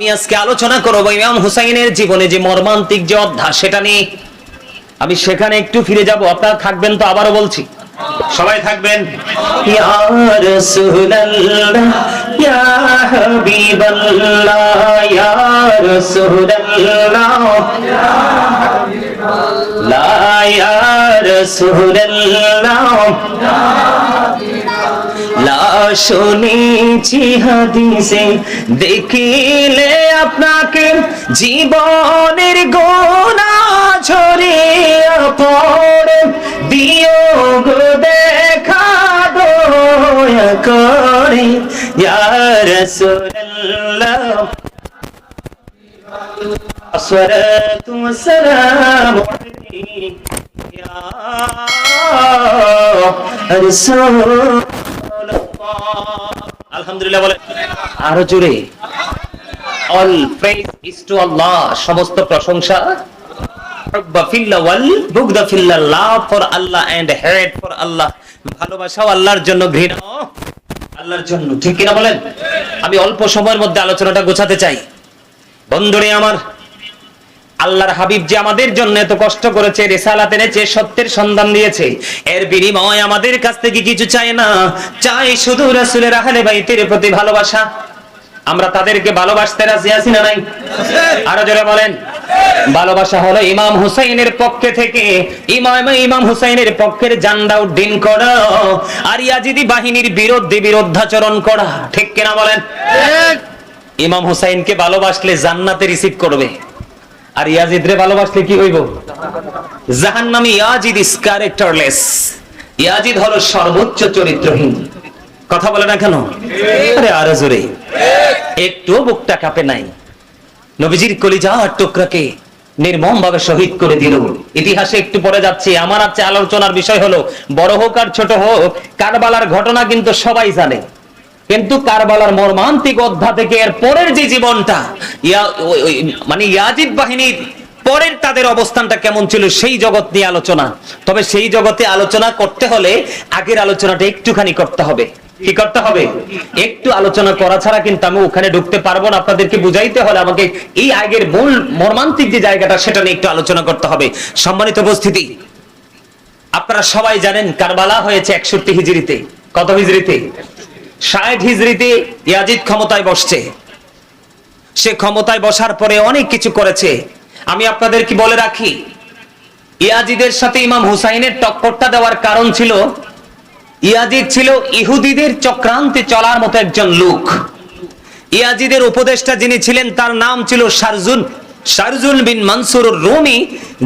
আমি আজকে আলোচনা করব ইমাম হুসাইনের জীবনে যে মর্মান্তিক যে অধ্যায়, সেটা নিয়ে। আমি সেখানে একটু ফিরে যাব, আপনারা থাকবেন তো আবারও বলছি। সবাই থাকবেন? লা ইয়া রাসূলুল্লাহ। শুনেছি হাদিসে দেখিলে আপনাকে জীবনের গোনা ঝরিয়া পড়ে। দিও গো দেখা দয়া করে। ইয়া রাসূলুল্লাহ। আসসালাতু ওয়াসসালামু আলাইকা ইয়া রাসূলুল্লাহ। আলহামদুলিল্লাহ বলে। আরও all praise is to Allah সমস্ত প্রশংসা। ভালোবাসাও আল্লাহর জন্য ঘৃণা। আল্লাহর জন্য, ঠিক কিনা বলেন? আমি অল্প সময়ের মধ্যে আলোচনাটা গোছাতে চাই। বন্ধুরে আমার আল্লাহর হাবিব যে আমাদের জন্য এত কষ্ট করেছে রেসালাত এনেছে সত্যের সন্ধান দিয়েছে এর বিনিময় আমাদের কাছ থেকে কিছু চায় না। চাই শুধু রাসূলের আহলে বাইতের প্রতি ভালোবাসা। আমরা তাদেরকে ভালোবাসতে রাজি আছি না নাই? আরও জোরে বলেন। ভালোবাসা হলো ইমাম হুসাইনের পক্ষে থেকে ইমাম ইমাম হুসাইনের পক্ষের জান্ডা উড্ডিন করা আর ইয়াজিদি বাহিনীর বিরুদ্ধে বিরোধাচরণ করা। ঠিক কিনা বলেন? ইমাম হুসাইনকে ভালোবাসলে জান্নাতে রিসিভ করবে। আর ইয়াজিদরে ভালোবাসলে কি হইব? জাহান্নামী ইয়াজিদ ইজ ক্যারেক্টারলেস ইয়াজিদ হলো সর্বোচ্চ চরিত্রহীন। কথা বলে না কেন? আরে আরও জোরে। একটু বুকটা কাঁপে নাই। নবীজির কলিজা আর টুকরাকে নির্মম ভাবে শহীদ করে দিল। ইতিহাসে একটু পরে যাচ্ছে। আমার আছে আলোচনার বিষয় হলো, বড় হোক আর ছোট হোক, কারবালার ঘটনা কিন্তু সবাই জানে। কিন্তু কারবালার মর্মান্তিক অধ্যা থেকে এর পরের যে জীবনটা মানে ইয়াজিদ বাহিনীর পরের তাদের অবস্থানটা কেমন ছিল সেই জগৎ নিয়ে আলোচনা। তবে সেই জগতে আলোচনা করতে হলে আগের আলোচনাটা একটুখানি করতে হবে। কি করতে হবে? একটু আলোচনা করা ছাড়া কিন্তু আমি ওখানে ঢুকতে পারব না। আপনাদেরকে বুঝাইতে হলে আমাকে এই আগের মূল মর্মান্তিক যে জায়গাটা, সেটা নিয়ে একটু আলোচনা করতে হবে। সম্মানিত উপস্থিতি, আপনারা সবাই জানেন কারবালা হয়েছে একষট্টি হিজড়িতে। কত হিজড়িতে? ষাট হিজড়িতে ইয়াজিদ ক্ষমতায় বসছে। সে ক্ষমতায় বসার পরে অনেক কিছু করেছে। আমি আপনাদের কি বলে রাখি? ইয়াজিদের সাথে ইমাম হুসাইনের টক্করটা দেওয়ার কারণ ছিল, ইয়াজিদ ছিল ইহুদিদের চক্রান্তে চলার মতো একজন লোক। ইয়াজিদের উপদেষ্টা যিনি ছিলেন, তার নাম ছিল শারজুল শারজুল বিন মানসুর রুমি,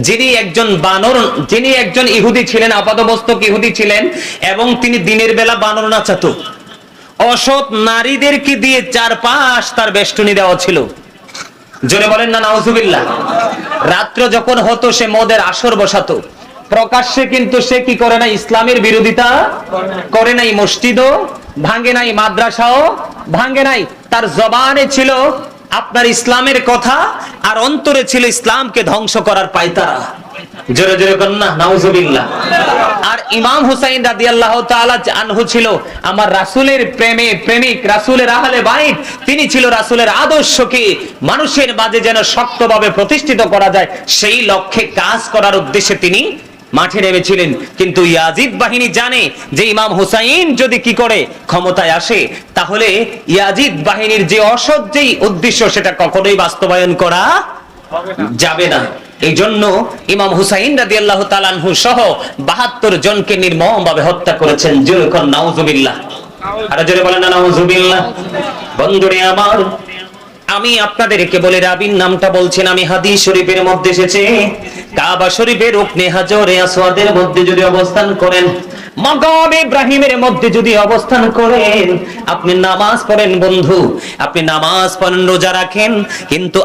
যিনি একজন বানর, যিনি একজন ইহুদি ছিলেন আপাতমস্তক ইহুদি ছিলেন, এবং তিনি দিনের বেলা বানর নাচাতো অসৎ নারীদেরকে দিয়ে চারপাশ তার বেষ্টনী দেওয়া ছিল। জোরে বলেন না, নাউজুবিল্লাহ। রাত্র যখন হতো, সে মদের আসর বসাতো। প্রকাশ্যে কিন্তু সে কি করে না ইসলামের বিরোধিতা করে নাই, মসজিদও ভাঙে নাই, মাদ্রাসাও ভাঙে নাই। তার জবানে ছিল আপনার ইসলামের কথা, আর অন্তরে ছিল ইসলামকে ধ্বংস করার পায়তারা জোরে জোরে না, নাউজুবিল্লাহ। আর ইমাম হুসাইন রাদিয়াল্লাহু তাআলা আনহু ছিল আমার রাসূলের প্রেমে প্রেমিক, রাসূলের আহলে বাইত। তিনি ছিল রাসূলের আদর্শকে মানুষের মাঝে যেন শক্তভাবে প্রতিষ্ঠিত করা যায়, সেই লক্ষ্যে কাজ করার উদ্দেশ্যে তিনি মাঠে নেমেছিলেন। কিন্তু ইয়াজিদ বাহিনী জানে যে ইমাম হুসাইন যদি কি করে ক্ষমতায় আসে, তাহলে ইয়াজিদ বাহিনীর যে অসৎ যেই উদ্দেশ্য, সেটা কখনোই বাস্তবায়ন করা যাবে না। এই জন্য ইমাম হুসাইন রাদি আল্লাহ তালানহু সহ বাহাত্তর জনকে নির্মম ভাবে হত্যা করেছেন। যেরকম নাউজুবিল্লাহ। আর জোরে বলেন না, নাউজুবিল্লাহ। বন্ধুরে আমার আমি আপনাদেরকে বলে রাবিন নামটা বলছেন, আমি হাদিস শরীফের মধ্যে এসেছে। কাবা শরীফের রুকনে হাজরে আসওয়াদের মধ্যে যদি অবস্থান করেন নামাজ পড়েন বন্ধু, আপনি নামাজ পড়েন, রোজা রাখেন, কিন্তু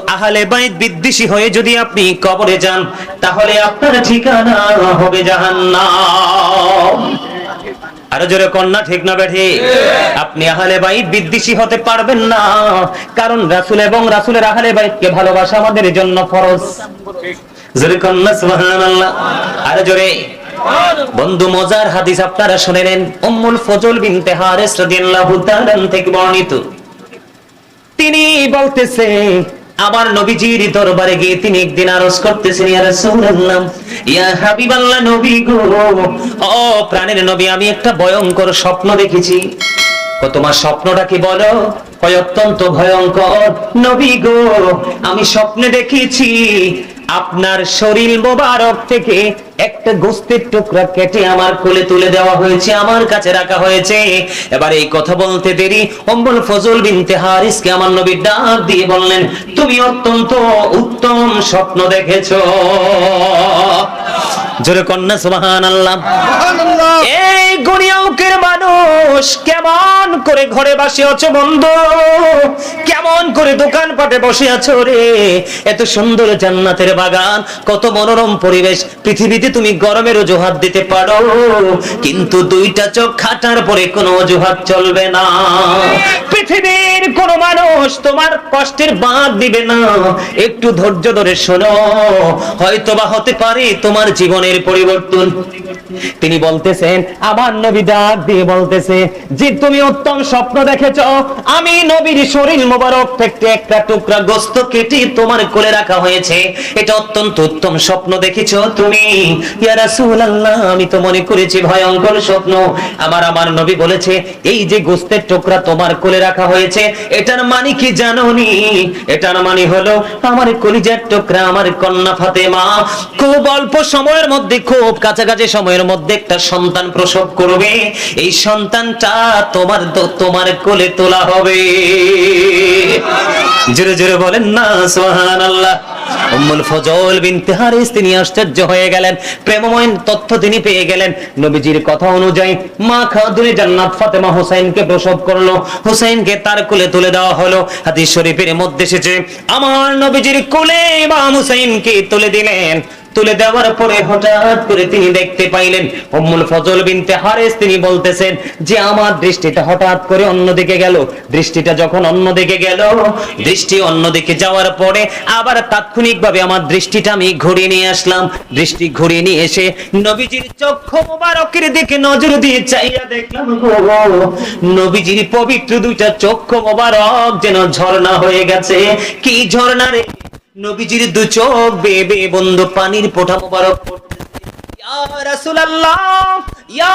বিদ্বেষী হয়ে যদি আপনি কবরে যান, তাহলে আপনার ঠিকানা হবে আরও জোরে কন্যা ঠিক না বেঠে? আপনি আহলে বাইত বিদ্বেষী হতে পারবেন না। কারণ রাসূল এবং রাসূলের আহলে বাইতকে ভালোবাসা আমাদের জন্য ফরজ। জোরে কন্যা সুবহানাল্লাহ। আরও জোরে। বন্ধু মজার হাদিস আপনারা শুনেলেন উম্মুল ফজল বিনতে হারিস রাদিয়াল্লাহু তাআলা থেকে বর্ণিত। তিনি বলতেছে আমার নবীজির দরবারে গিয়ে তিনি একদিন আরজ করতেছেন, ইয়া রাসূলুল্লাহ, ইয়া হাবিবাল্লাহ নবী গো, ও প্রাণের নবী, আমি একটা ভয়ঙ্কর স্বপ্ন দেখেছি। ও তোমার স্বপ্নটা কি বলো? অত্যন্ত ভয়ঙ্কর। নবী গো, আমি স্বপ্নে দেখেছি আপনার শরীর মোবারক থেকে একটা গোস্তের টুকরা কেটে আমার কোলে তুলে দেওয়া হয়েছে, আমার কাছে রাখা হয়েছে। এবার এই কথা বলতে দেরি। অম্বল ফজল বিনতে হারিসকে আমার নবী ডাক দিয়ে বললেন, তুমি অত্যন্ত উত্তম স্বপ্ন দেখেছ। জোরে কন্যা সুবহান আল্লাহ এই গড়িয়াউকের মানুষ কেমন করে ঘরে বসে আছো বন্ধু? কেমন করে দোকান পাটে বসে আছো রে? এত সুন্দর জান্নাতের বাগান কত মনোরম পরিবেশ। পৃথিবীতে তুমি গরমের অজুহাত দিতে পারো কিন্তু দুইটা চোখ খাটার পরে কোনো অজুহাত চলবে না। পৃথিবীর কোন মানুষ তোমার কষ্টের বাদ দিবে না। একটু ধৈর্য ধরে শোনো হয়তো বা হতে পারে তোমার জীবনের পরিবর্তন। তিনি বলতেছেন আমার নবী ডাক দিয়ে বলতেছে যে তুমি উত্তম স্বপ্ন দেখেছ। আমি নবীর শরীর মোবারক থেকে একটা টুকরা গোস্ত কেটে তোমার কোলে রাখা হয়েছে। এটা অত্যন্ত উত্তম স্বপ্ন দেখেছ তুমি। ইয়া রাসূলুল্লাহ, আমি তো মনে করেছি ভয়ঙ্কর স্বপ্ন। আমার আমার নবী বলেছে, এই যে গোস্তের টুকরা তোমার কোলে রাখা হয়েছে, এটার মানে কি জানোনি? এটার মানে হলো, আমার কলিজার টুকরা আমার কন্যা ফাতেমা। খুব অল্প সময়ের মধ্যে খুব কাছাকাছি সময়ের মধ্যে একটা সন্তান প্রসব করবে। এই সন্তানটা তোমার তোমার কোলে তোলা হবে। জোরে জোরে বলেন না পেয়ে গেলেন। নবীজির মা তার কোলে তুলে দেওয়া শরীফের মধ্যে এসেছে, আমার নবীজির কোলে ইমাম হোসেনকে তুলে দিলেন। তুলে দেওয়ার পরে হঠাৎ করে তিনি দেখতে পাইলেন উম্মুল ফজল বিনতে হারেস। তিনি বলতেছেন, যে আমার দৃষ্টিটা হঠাৎ করে অন্যদিকে গেল। দৃষ্টিটা যখন অন্যদিকে গেল, দৃষ্টি অন্যদিকে যাওয়ার পরে আবার তাৎক্ষণিকভাবে আমার দৃষ্টিটা আমি ঘুরিয়ে নিয়ে আসলাম। দৃষ্টি ঘুরিয়ে নিয়ে এসে নবীজির চক্ষু মোবারকের দিকে নজর দিয়ে চাইয়া দেখলাম নবীজির পবিত্র দুইটা চক্ষু মোবারক যেন ঝর্ণা হয়ে গেছে। কি ঝর্ণা রে? নবীজির দু চোখ বেবে বন্ধ পানির পোঠা মোবারক। ইয়া রাসূলুল্লাহ, ইয়া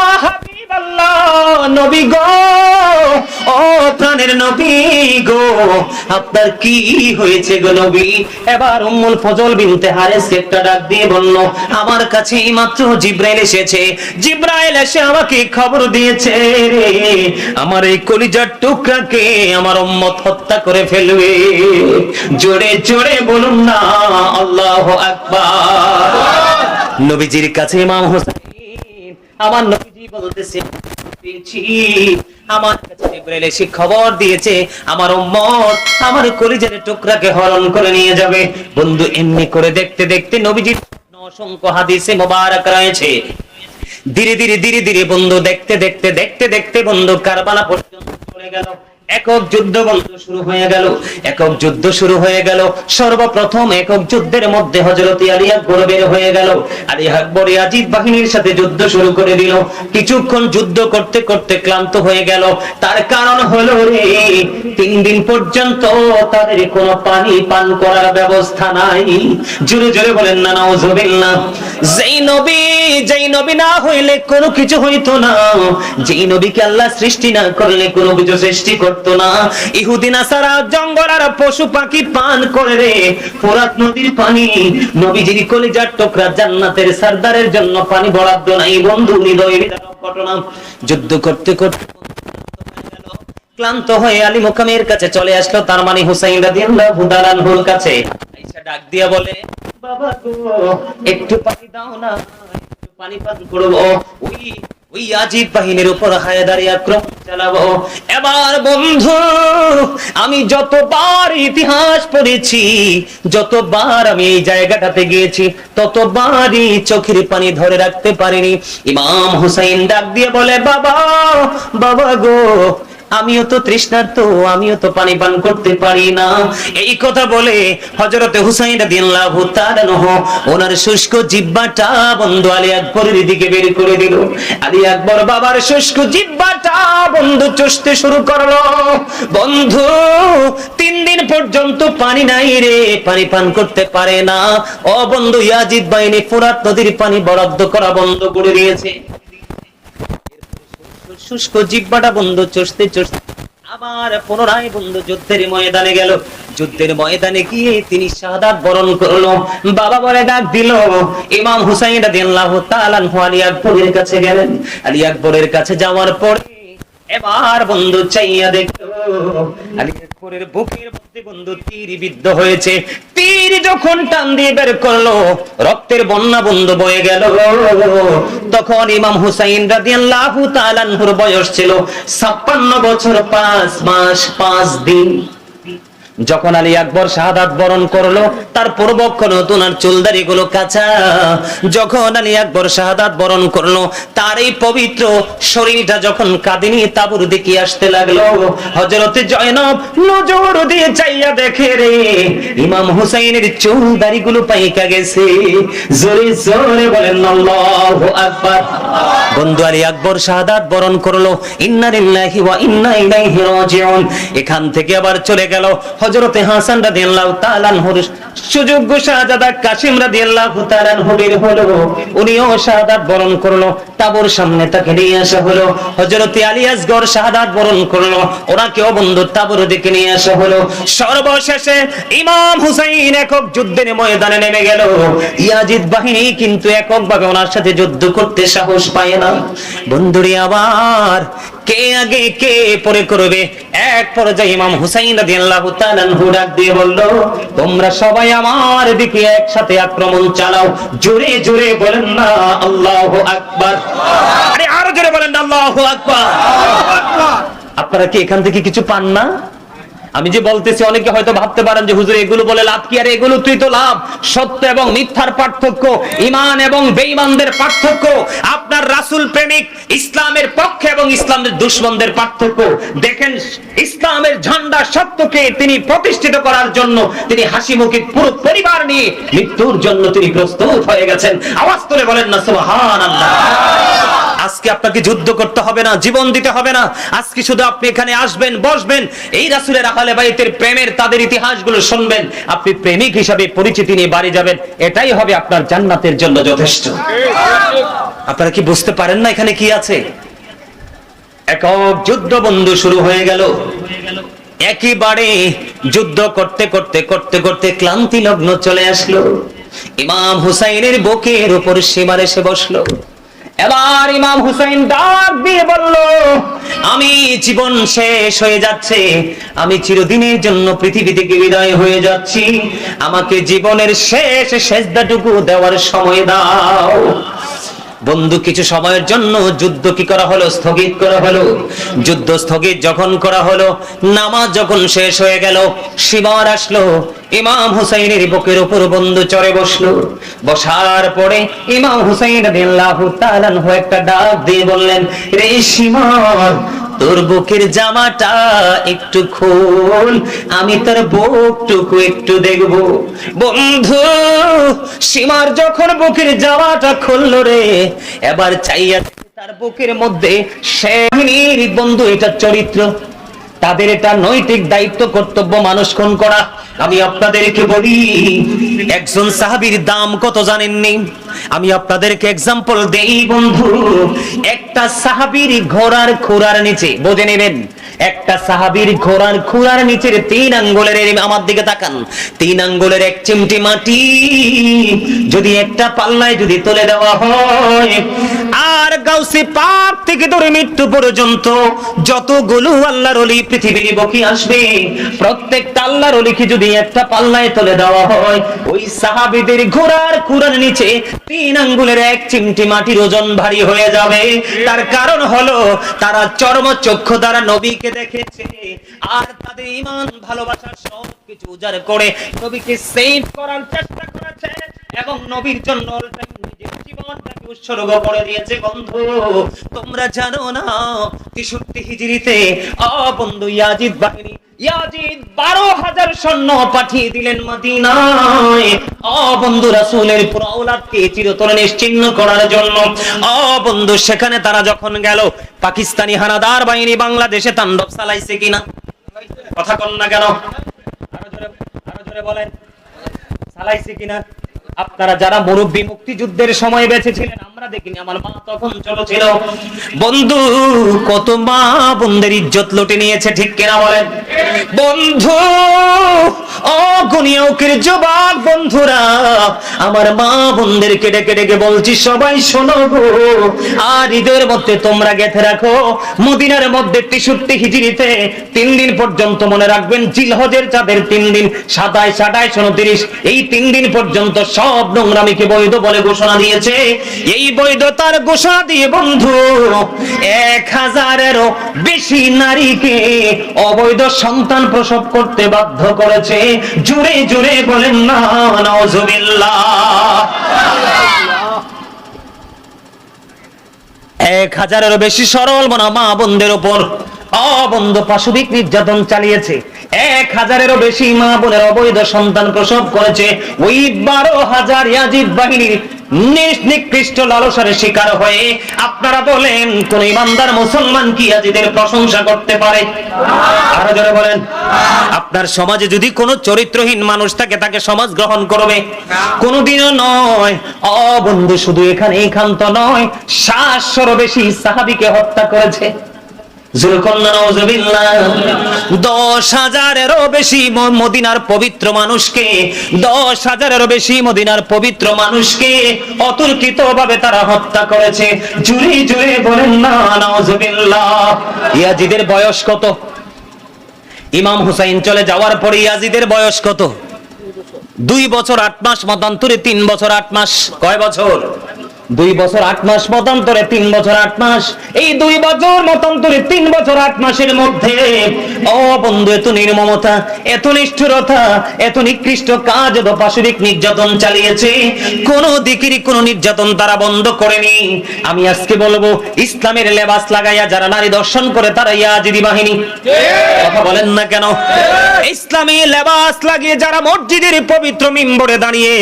নবী গো, ও প্রাণের নবী গো, আপনার কি হয়েছে গো নবী? এবার উম্মুল ফজল বিনতে হারেস একটা ডাক দিয়ে বলল আমার কাছে মাত্র জিব্রাইল এসেছে। জিব্রাইল এসে আমাকে খবর দিয়েছে রে আমার এই কলিজার টুকরাকে আমার উম্মত হত্যা করে ফেলবে। জোরে জোরে বলুন না আল্লাহ আকবার। নবীজির কাছে ইমাম হোসেন আমার নবীজি বলতেছে। আমার কাছে জিব্রাইল এসে খবর দিয়েছে, আমার উম্মত আমার কলিজার টুকরাকে হরণ করে নিয়ে যাবে। বন্ধু, এমনি করে দেখতে দেখতে নবীজি অসংখ্য হাদিসে মোবারক রয়েছে। ধীরে ধীরে ধীরে ধীরে বন্ধু, দেখতে দেখতে দেখতে দেখতে বন্ধু কারবালা পর্যন্ত চলে গেল। একক যুদ্ধ শুরু হয়ে গেল। একক যুদ্ধ শুরু হয়ে গেল। সর্বপ্রথম একক যুদ্ধের মধ্যে হযরত আলী আকবর বের হয়ে গেল। আলী আকবর ইয়াজিদ বাহিনীর সাথে যুদ্ধ শুরু করে দিল। কিছুক্ষণ যুদ্ধ করতে করতে ক্লান্ত হয়ে গেল। তার কারণ হলো রে, তিন দিন পর্যন্ত তাদের কোনো পানি পান করার ব্যবস্থা নাই। জোরে জোরে বলেন, না, নাউজুবিল্লাহ। যেই নবী যেই নবী না হইলে কোনো কিছু হইতো না। যেই নবীকে আল্লাহ সৃষ্টি না করলে কোনো কিছু সৃষ্টি করতো না। ইহুদি নাসারা জঙ্গল আর পশু পাখি পান করে রে। ফোরাত নদীর পানি, নবীজির কলিজার টুকরা জান্নাতের সর্দারের জন্য পানি বরাদ্দ নাই। বন্ধু, হৃদয় ঘটনা। যুদ্ধ করতে করতে ক্লান্ত হয়ে আলী মুকামের কাছে চলে আসলো। তার মানে হুসাইন রাদিয়াল্লাহু তাআলা আনহুর কাছে। আয়েশা ডাক দিয়া বলে, বাবা গো, একটু পানি দাও না, একটু পানি পান করব। ওই ওই আজিব বাহিনীর উপর হায়দারি আক্রমণ চালাবো। এবার বন্ধু, আমি যতবার ইতিহাস পড়েছি, যতবার আমি এই জায়গাটাতে গিয়েছি, ততবারই চোখের পানি ধরে রাখতে পারিনি। ইমাম হুসাইন ডাক দিয়ে বলে, বাবা বাবা গো আমিও তো তৃষ্ণার্ত, আমিও তো পানি পান করতে পারি না। এই কথা বলে হযরতে হুসাইন রাদিয়াল্লাহু তাআলা নহু ওনার শুষ্ক জিহ্বাটা বন্ধু আলী আকবরের দিকে বের করে দিল। আলী আকবর বাবার শুষ্ক জিহ্বাটা বন্ধু চষতে শুরু করল। বন্ধু, তিন দিন পর্যন্ত পানি নাই রে, পানি পান করতে পারে না। ও বন্ধু, ইয়াজিদ বাহিনী ফুরাত নদীর পানি বরাদ্দ করা বন্ধ করে দিয়েছে। শুষ্ক জিব্বাটা বন্ধ চষতে চষতে আবার পুনরায় বন্ধু যুদ্ধের ময়দানে গেল। যুদ্ধের ময়দানে গিয়ে তিনি শাহাদাত বরণ করল, বাবা বলে ডাক দিল, ইমাম হুসাইন রাদিয়াল্লাহু তাআলা আলী আকবরের কাছে গেলেন। আলী আকবরের কাছে যাওয়ার পরে এবার বন্ধু চাইয়া দেখল, আলী আকবরের বুকের মধ্যে বন্ধু তীর বিদ্ধ হয়েছে। তীর যখন টান দিয়ে বের করল, রক্তের বন্যা বন্ধু বয়ে গেল। তখন ইমাম হুসাইন রাদিয়াল্লাহু তাআলার বয়স ছিল 56 বছর 5 মাস 5 দিন। যখন আলী আকবর শাহাদাত বরণ করল, তার পূর্বক্ষ নতুন আর চুলদারি গুলো কাঁচা। যখন আলী আকবর শাহাদাত বরণ করল, তার এই পবিত্র শরীরটা যখন কাঁদিনি, তাবুর দিকে আসতে লাগল। হজরতে জয়নব নজর দিয়ে চাইয়া দেখে রে, ইমাম হুসাইনের চুলদারি গুলো পাইকা গেছে। জোরে জোরে বলেন, আল্লাহু আকবার। বন্ধু আলী আকবর শাহাদাত বরণ করল, ইন্না লিল্লাহি ওয়া ইন্না ইলাইহি রাজিউন। এখান থেকে আবার চলে গেল হযরতে হাসান রাদিয়াল্লাহু তাআলা আনহুর সুযোগ্য শাহজাদা কাসিম রাদিয়াল্লাহু তাআলা আনহু বের হলো। উনিও শাহাদাত বরণ করল, তাবুর সামনে তাকে নিয়ে আসা হলো। হযরতে আলী আসগর শাহাদাত বরণ করল, ওনাকেও বন্ধু তাবুর দিকে নিয়ে আসা হলো। সর্বশেষে ইমাম হুসাইন একক যুদ্ধের ময়দানে নেমে গেল। ইয়াজিদ বাহিনী কিন্তু এককভাবে ওনার সাথে যুদ্ধ করতে সাহস পায় না। বন্ধুরে, আবার কে আগে কে পরে করবে? এক পর্যায়ে ইমাম হুসাইন রাদিয়াল্লাহু তাআলা ডাক দিয়ে বলল তোমরা সবাই আমার দিকে একসাথে আক্রমণ চালাও। জোরে জোরে বলেন না আল্লাহু আকবার। আরে আরও জোরে বলেন না আল্লাহু আকবার। আপনারা কি এখান থেকে কিছু পান না? আমি যে বলতেছি, অনেকে হয়তো ভাবতে পারেন যে হুজুর এগুলো বলে লাভ কি? আর এগুলো তুই তো লাভ। সত্য এবং মিথ্যার পার্থক্য ইমান এবং বেঈমানদের পার্থক্য, আপনার রাসূল প্রেমিক ইসলামের পক্ষে এবং ইসলামের দুশমনদের পার্থক্য। দেখেন, ইসলামের ঝান্ডা সত্যকে তিনি প্রতিষ্ঠিত করার জন্য তিনি হাসি মুখে পুরো পরিবার নিয়ে মৃত্যুর জন্য তিনি প্রস্তুত হয়ে গেছেন। আওয়াজ তুলে বলেন না, সুবহানাল্লাহ। আজকে আপনাকে যুদ্ধ করতে হবে না, জীবন দিতে হবে না। আজকে শুধু আপনি এখানে আসবেন, বসবেন। এই রাসুলের আহলে বাইতের প্রেমের তাদের ইতিহাসগুলো শুনবেন। আপনি প্রেমিক হিসাবে পরিচিতি নিয়ে বাড়ি যাবেন। এটাই হবে আপনার জান্নাতের জন্য যথেষ্ট। আপনারা কি বুঝতে পারেন না এখানে কি আছে? একক যুদ্ধ বন্ধু শুরু হয়ে গেল। একেবারে যুদ্ধ করতে করতে করতে করতে ক্লান্তি লগ্ন চলে আসলো। ইমাম হুসাইনের বুকের উপর সীমার এসে বসল। এবার ইমাম হুসাইন ডাক দিয়ে বলল, আমি জীবন শেষ হয়ে যাচ্ছে। আমি চিরদিনের জন্য পৃথিবী থেকে বিদায় হয়ে যাচ্ছি। আমাকে জীবনের শেষ শেষদাটুকু দেওয়ার সময় দাও। বন্ধু কিছু সময়ের জন্য যুদ্ধ কি করা হলো? স্থগিত করা হলো। যুদ্ধ স্থগিত যখন করা হলো, নামাজ যখন শেষ হয়ে গেল, সীমার আসলো, ইমাম হুসাইনের বুকের উপর বন্ধু চড়ে বসল। বসার পরে ইমাম হুসাইন রাদিয়াল্লাহু তাআলা একটা ডাক দিয়ে বললেন, রে সীমার তোর বুকের জামাটা একটু খোল, আমি তোর বুকটুকু একটু দেখব। বন্ধু, সীমার যখন বুকের জামাটা খুললো রে, এবার চাইয়া তার বুকের মধ্যে সে বন্ধু এটা চরিত্র। তাদের এটা নৈতিক দায়িত্ব, কর্তব্য মানুষ খুন করা। আমি আপনাদেরকে বলি, একজন সাহাবির দাম কত জানেননি? আমি আপনাদেরকে এক্সাম্পল দেই, বন্ধু। একটা সাহাবির ঘোড়ার খোরার নিচে, বোঝে নেবেন একটা সাহাবীর ঘোড়ার খুরার নিচের তিন আঙ্গুলের আমার দিকে তাকান। তিন আঙ্গুলের এক চিমটি মাটি যদি একটা পাল্লায় যদি তুলে দেওয়া হয়, আর গাউসি পাক থেকে ধরে মৃত্যু পর্যন্ত যতগুলো আল্লাহর অলি পৃথিবীর বকি আসবে, প্রত্যেকটা আল্লাহর অলিকে যদি একটা পাল্লায় তুলে দেওয়া হয়, ওই সাহাবিদের ঘোড়ার খুরার নিচে তিন আঙ্গুলের এক চিমটি মাটির ওজন ভারী হয়ে যাবে। তার কারণ হলো তারা চর্ম চক্ষু দ্বারা নবীকে দেখেছে। আর তাদের ইমান, ভালোবাসা সব কিছু উজাড় করে নবীকে সেভ করার চেষ্টা করেছে এবং নবীর জন্য তোমরা জানো না, তেষট্টি হিজড়িতে অ বন্ধু ইয়াজিদ বাহিনী ইয়াজিদ বারো হাজার সৈন্য পাঠিয়ে দিলেন মদিনায়। চিরতরে নিশ্চিহ্ন করার জন্য। অ সেখানে তারা যখন গেল, পাকিস্তানি হানাদার বাহিনী বাংলাদেশে তাণ্ডব চালাইছে কিনা? কথা কন না কেন? আরও আরও জোরে বলেন। চালাইছে কিনা? আপনারা যারা মুরব্বী মুক্তিযুদ্ধের সময় বেঁচে ছিলেন আমরা দেখিনি। আমার মা তখন চলো ছিল। বন্ধু, কত মা বন্ধের ইজ্জত লুটে নিয়েছে, ঠিক কিনা বলেন? বন্ধু অগণীয়কের জবাব, বন্ধুরা, আমার মা বোনদেরকে ডেকে ডেকে বলছি, সবাই শোনো গো। আর ঈদের মধ্যে তোমরা রাখো, মদিনার মধ্যে তিন দিন পর্যন্ত মনে রাখবেন, জিলহজের চাঁদের তিন দিন সাতাইশ উনত্রিশ এই তিন দিন পর্যন্ত সব বৈধ বলে ঘোষণা দিয়েছে। এই বৈধতার ঘোষণা দিয়ে, বন্ধু, এক হাজারেরও বেশি নারীকে অবৈধ সন্তান প্রসব করতে বাধ্য করেছে। জুড়ে জুড়ে বলেন না নজবিল্লাহ এক হাজারেরও বেশি সরল মনা মা বোনদের উপর। অবন্ধ পাশবিক নির্যাতন চালিয়েছে। এক হাজারেরও বেশি মা বোনের অবৈধ সন্তান প্রসব করেছে। ওই বারো হাজার ইয়াজিদ বাহিনীর নিকৃষ্ট লালসার শিকার হয়ে আপনারা বলেন, কোন ইমানদার মুসলমান কি ইয়াজিদের প্রশংসা করতে পারে? আরও জোরে বলেন। আপনার সমাজে যদি কোনো চরিত্রহীন মানুষ থাকে, তাকে সমাজ গ্রহণ করবে। কোনোদিনও নয়। অবন্ধু শুধু এখানে এখান্ত নয়। সাতশোরও বেশি সাহাবিকে হত্যা করেছে। দশ হাজারেরও বেশি মদিনার পবিত্র মানুষকে, দশ হাজারেরও বেশি মদিনার পবিত্র মানুষকে অতর্কিত ভাবে তারা হত্যা করেছে। জুড়ে জুড়ে বলেন ইয়াজিদের বয়স কত? ইমাম হুসাইন চলে যাওয়ার পরে ইয়াজিদের বয়স কত? দুই বছর আট মাস, মতান্তরে তিন বছর আট মাস। কয় বছর? দুই বছর আট মাস মতান্তরে, তিন বছর আট মাস। এই দুই বছর মতান্তরে, তিন বছর আট মাসের মধ্যে, ও বন্ধু, এত নির্মমতা, এত নিষ্ঠুরতা, এত নিকৃষ্ট কাজ, এত পাশবিক নির্যাতন চালিয়েছে। কোন দিকেরই কোন নির্যাতন তারা বন্ধ করেনি। আমি আজকে বলব, ইসলামের লেবাস লাগাইয়া যারা নারী দর্শন করে, তারা ইয়াজিদি বাহিনী। কথা বলেন না কেন? ইসলামী লেবাস লাগিয়ে যারা মসজিদের পবিত্র মিম্বরে দাঁড়িয়ে,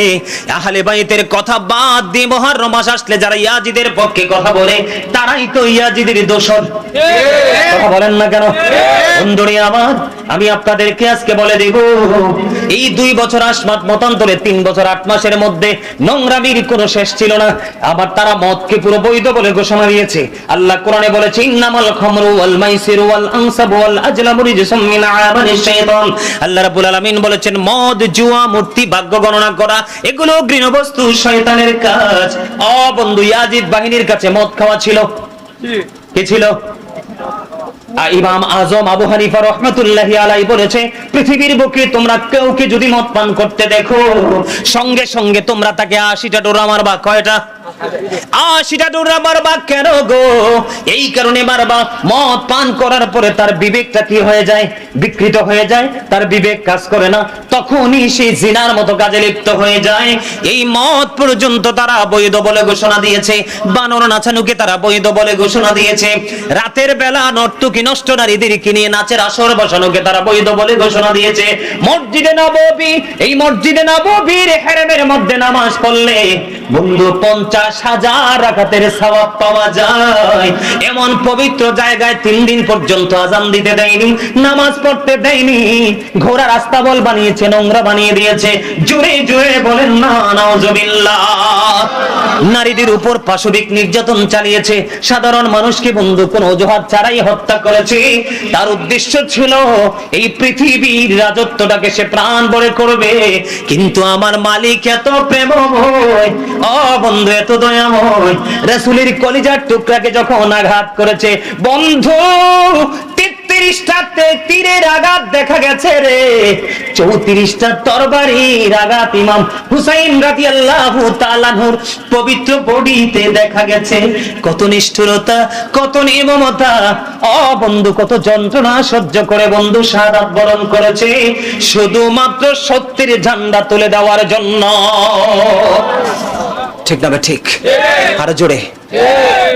আহলে বাইতের কথা বাদ দিয়ে মহারম মাস আসলে যারা ইয়াজিদের পক্ষে কথা বলে, তারাই তো ইয়াজিদের দোষর। কথা বলেন না কেন? বন্ধুরে আমার আমি আপনাদেরকে আজকে বলে দেব এই দুই বছর আসমাত মতান্তরে তিন বছর আট মাসের মধ্যে নোংরামির কোনো শেষ ছিল না আবার তারা মদকে পুরো বৈধ বলে ঘোষণা দিয়েছে আল্লাহ কোরআনে বলেছে ইন্নামাল খামরু ওয়াল মাইসিরু ওয়াল আনসাবু ওয়াল আজলামু রিজসুম মিন আমালিশ শাইতান আল্লাহ রাব্বুল আলামিন বলেছেন মদ জুয়া মূর্তি ভাগ্য গণনা করা এগুলো গৃহবস্তু শয়তানের কাজ বন্ধু ইয়াজিদ বাহিনীর কাছে মদ খাওয়া ছিল। কি ছিল? ইমাম আজম আবু হানিফা রহমতুল্লাহ আলাই বলেছে পৃথিবীর বুকে তোমরা কেউকে যদি মদ পান করতে দেখো সঙ্গে সঙ্গে তোমরা তাকে আশিটা ডোরা মারবা। কয়টা? আশিটা মারবা কেন গো? এই কারণে মারবা। মদ পান করার পরে তার বিবেকটা কি হয়ে যায়? বিকৃত হয়ে যায়, তার বিবেক কাজ করে না। তখনই সে জিনার মতো কাজে লিপ্ত হয়ে যায়। এই মদ পর্যন্ত তারা বৈধ বলে ঘোষণা দিয়েছে। বানর নাচানুকে তারা বৈধ বলে ঘোষণা দিয়েছে। রাতের বেলা নর্তকী নষ্ট নারীদেরকে নিয়ে নাচের আসর বসানোকে তারা বৈধ বলে ঘোষণা দিয়েছে। মসজিদে নববী, এই মসজিদে নববীর হেরেমের মধ্যে নামাজ পড়লে বন্ধু পঞ্চাশ এমন পবিত্র জায়গায় তিন দিন পর্যন্ত আজান দিতে দেয়নি, নামাজ পড়তে দেয়নি। ঘোড়া রাস্তা বল বানিয়েছে, নোংরা বানিয়ে দিয়েছে। বলেন নারীদের উপর পাশবিক নির্যাতন চালিয়েছে। সাধারণ মানুষকে বন্ধু কোন অজুহাত ছাড়াই হত্যা করেছে। তার উদ্দেশ্য ছিল, এই পৃথিবীর রাজত্বটাকে সে প্রাণ বলে করবে। কিন্তু আমার মালিক এত প্রেম ও বন্ধু, এত দয়াময়। রাসূলের কলিজার টুকরাকে যখন আঘাত করেছে, বন্ধু, তেত্রিশটা তীরের আঘাত দেখা গেছে রে। চৌত্রিশটা তরবারির আঘাত ইমাম হুসাইন রাজি আল্লাহ তালানহুর পবিত্র বডিতে দেখা গেছে। কত নিষ্ঠুরতা, কত নির্মমতা। অ বন্ধু, কত যন্ত্রণা সহ্য করে বন্ধু শাহাদাত বরণ করেছে। শুধুমাত্র সত্যের ঝান্ডা তুলে দেওয়ার জন্য। ঠিক না ঠিক? আরও জোরে।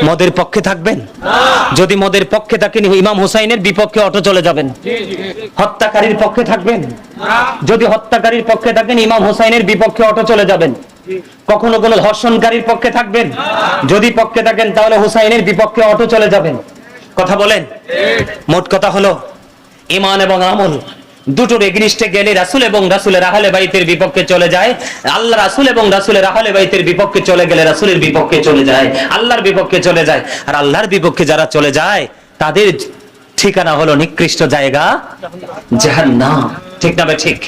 মদের পক্ষে থাকবেন? যদি মদের পক্ষে থাকেন, ইমাম হুসাইনের বিপক্ষে অটো চলে যাবেন। হত্যাকারীর পক্ষে থাকবেন? যদি হত্যাকারীর পক্ষে থাকেন, ইমাম হুসাইনের বিপক্ষে অটো চলে যাবেন। কখনো কোনো ধর্ষণকারীর পক্ষে থাকবেন? যদি পক্ষে থাকেন, তাহলে হুসাইনের বিপক্ষে অটো চলে যাবেন। কথা বলেন? মোট কথা হলো ইমান এবং আমল দুটোর এগনিস্টে গেলে রাসুল এবং রাসুলের আহলে বাইতের বিপক্ষে চলে যায়। আল্লাহ রাসুল এবং রাসুলের আহলে বাইতের বিপক্ষে চলে গেলে রাসুলের বিপক্ষে চলে যায়। আল্লাহর বিপক্ষে চলে যায়। আর আল্লাহর বিপক্ষে যারা চলে যায়, তাদের ঠিকানা হলো নিকৃষ্ট জায়গা, জাহান্নাম। ঠিক না ঠিক।